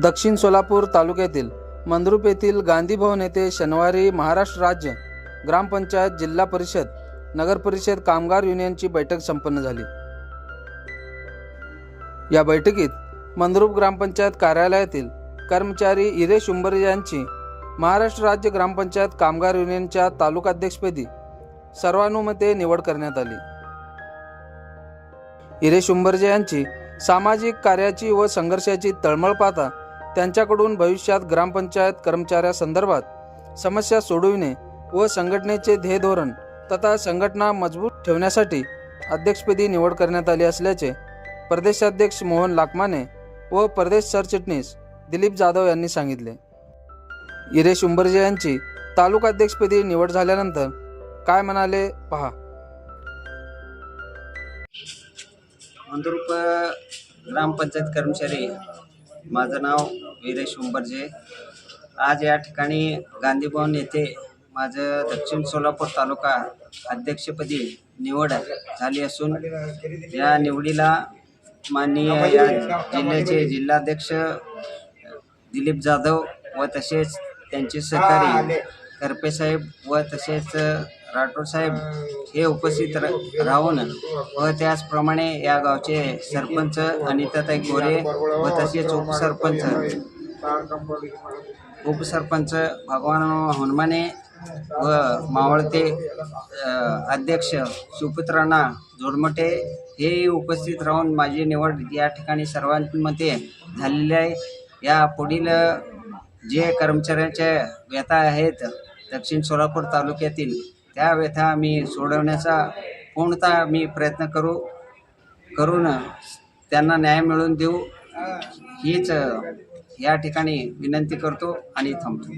दक्षिण सोलापूर तालुक्यातील मंद्रुप येथील गांधी भवन येथे शनिवारी महाराष्ट्र राज्य ग्रामपंचायत जिल्हा परिषद नगर परिषद कामगार युनियनची बैठक संपन्न झाली. या बैठकीत मंद्रुप ग्रामपंचायत कार्यालयातील कर्मचारी इरेश उंबरे यांची महाराष्ट्र राज्य ग्रामपंचायत कामगार युनियनच्या तालुकाध्यक्षपदी सर्वानुमते निवड करण्यात आली. हिरेश उंबरजे यांची सामाजिक कार्याची व संघर्षाची तळमळ पाहता त्यांच्याकडून भविष्यात ग्रामपंचायत कर्मचाऱ्यासंदर्भात समस्या सोडविणे व संघटनेचे ध्येय धोरण तथा संघटना मजबूत ठेवण्यासाठी अध्यक्षपदी निवड करण्यात आली असल्याचे प्रदेशाध्यक्ष मोहन लाकमाने व प्रदेश सरचिटणीस दिलीप जाधव यांनी सांगितले. इरेश उंबरजे यांची तालुकाध्यक्षपदी निवड झाल्यानंतर काय म्हणाले पहा. ग्रामपंचायत कर्मचारी माझं नाव वीरेश उंबरजे. आज या ठिकाणी गांधीभवन येथे माझं दक्षिण सोलापूर तालुका अध्यक्षपदी निवड झाली असून या निवडीला माननीय या जिल्ह्याचे जिल्हाध्यक्ष दिलीप जाधव व तसेच त्यांचे सहकारी करपेसाहेब व तसेच राठोड साहेब हे उपस्थित राहून व त्याचप्रमाणे या गावचे सरपंच अनिताताई गोरे व तसेच उपसरपंच उपसरपंच भगवान हनुमाने व मावळते अध्यक्ष सुपुत्राणा जोडमटे हे उपस्थित राहून माझी निवड या ठिकाणी सर्वांमध्ये झालेली आहे. या पुढील जे कर्मचाऱ्यांच्या व्यथा आहेत दक्षिण सोलापूर तालुक्यातील त्या व्यथा मी सोडवण्याचा पूर्णतः मी प्रयत्न करू करून त्यांना न्याय मिळवून देऊ हीच या ठिकाणी विनंती करतो आणि थांबतो.